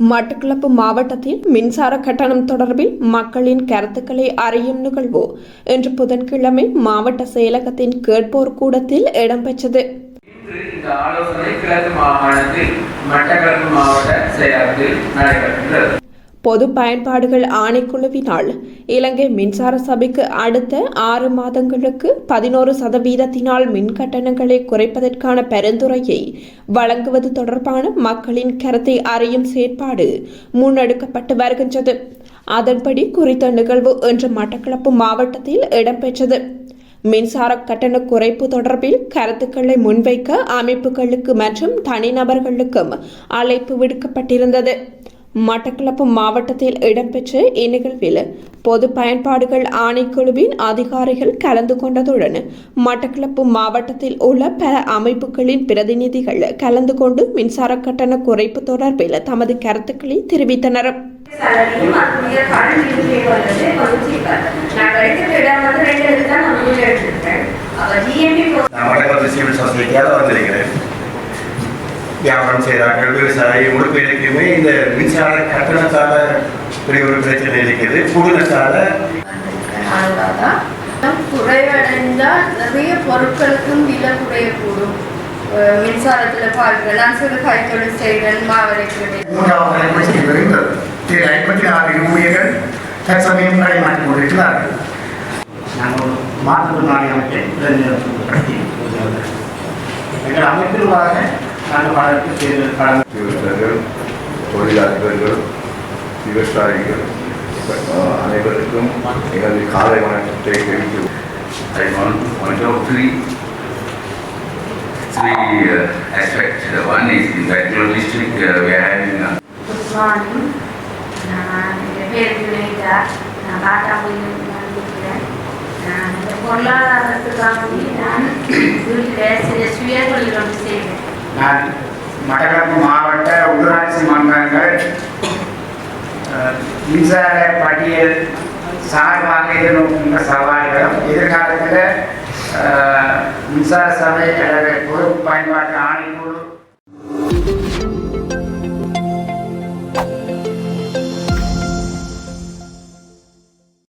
மட்டக்களப்பு மாவட்டத்தில் மின்சார கட்டணம் தொடர்பில் மக்களின் கருத்துக்களை அறியும் நிகழ்வு இன்று புதன்கிழமை மாவட்ட செயலகத்தின் கேட்போர் கூடத்தில் இடம்பெற்றது. ஆலோசனை கிழக்கு மாகாணத்தில் மட்டக்களப்பு மாவட்ட செயலகத்தில் நடைபெறுகின்றது. பொது பயன்பாடுகள் ஆணைக்குழுவினால் இலங்கை மின்சார சபைக்கு அடுத்த ஆறு மாதங்களுக்கு பதினோரு சதவீதத்தினால் மின் கட்டணங்களை குறைப்பதற்கான பரிந்துரையை வழங்குவது தொடர்பான மக்களின் கருத்தை அறியும் செயற்பாடு முன்னெடுக்கப்பட்டு வருகின்றது. அதன்படி குறித்த நிகழ்வு இன்று மட்டக்களப்பு மாவட்டத்தில் இடம்பெற்றது. மின்சார கட்டண குறைப்பு தொடர்பில் கருத்துக்களை முன்வைக்க அமைப்புகளுக்கு மற்றும் தனிநபர்களுக்கும் அழைப்பு விடுக்கப்பட்டிருந்தது. மட்டக்களப்பு மாவட்டத்தில் இடம்பெற்ற இந்நிகழ்வில் பொது பயன்பாடுகள் ஆணைக்குழுவின் அதிகாரிகள் கலந்து கொண்டதுடன் மட்டக்களப்பு மாவட்டத்தில் உள்ள பல அமைப்புகளின் பிரதிநிதிகள் கலந்து கொண்டு மின்சார கட்டண குறைப்பு தொடர்பில் தமது கருத்துக்களை தெரிவித்தனர். நான் ஜிஎம்பி சிவில் சொசைட்டியால் வந்திருக்கிறேன். வியாபாரம் செய்கிறார்கள் விவசாயி முழுக்க இலக்கியமே இந்த மின்சார கட்டணத்தால் பெரிய ஒரு பிரச்சனை இருக்குது அதுதான் குறைவடைந்தால் நிறைய பொருட்களுக்கும் விலை குறையக்கூடும். மின்சாரத்துல பார்க்கிறேன் நான் சிறு கைத்தொழில் செய்கிறேன் மாவரைக்கிறது மூன்றாவது வருகின்றது இதில் ஐம்பத்தி நாலு ஊழியர்கள் தற்சமயம் கடைமாற்றிக் கொண்டிருக்கிறார்கள். நாங்கள் மாற்றுத்திறனாளி அமைப்பை பிரதிநிதித்துவப்படுத்தி எங்கள் அமைப்பிற்காக செய்து கலந்து விவசாயிகள் தொழிலாளர்கள் விவசாயிகள் அஹ், அனைவருக்கும் எனது காலை வணக்கத்தை தெரிவித்து I want to point out three, three uh, aspects. Uh, One is in Bangalore district, uh, we are having a good morning நான் என் பேர் வினீதா நான் காட்டாமொழியில் நான் இருக்கிறேன் நான் இந்த பொருளாதாரத்துக்காக நான் சில செய்வேன் நான் மட்டக்களப்பு மாவட்ட உள்ளாட்சி மன்றங்கள் மின்சார பட்டியல் சார்பாக எதிர்நோக்கின்ற சவால்களும் எதிர்காலத்தில் மின்சார சபை அல்லது பொது பயன்பாட்டு ஆணைக்குழு